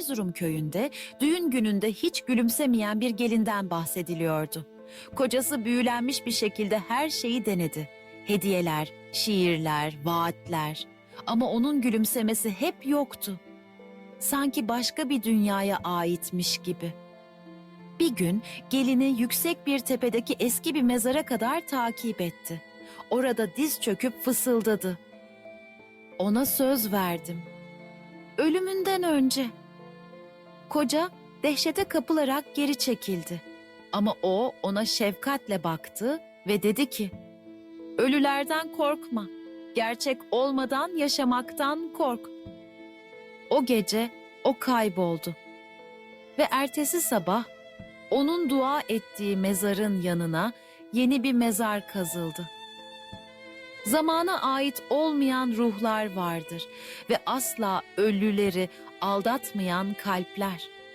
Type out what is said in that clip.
Erzurum köyünde düğün gününde hiç gülümsemeyen bir gelinden bahsediliyordu. Kocası büyülenmiş bir şekilde her şeyi denedi. Hediyeler, şiirler, vaatler. Ama onun gülümsemesi hep yoktu. Sanki başka bir dünyaya aitmiş gibi. Bir gün gelini yüksek bir tepedeki eski bir mezara kadar takip etti. Orada diz çöküp fısıldadı. Ona söz verdim. Ölümünden önce. Koca dehşete kapılarak geri çekildi. Ama o ona şefkatle baktı ve dedi ki, Ölülerden korkma, gerçek olmadan yaşamaktan kork. O gece o kayboldu. Ve ertesi sabah onun dua ettiği mezarın yanına yeni bir mezar kazıldı. Zamana ait olmayan ruhlar vardır ve asla ölüleri aldatmayan kalpler.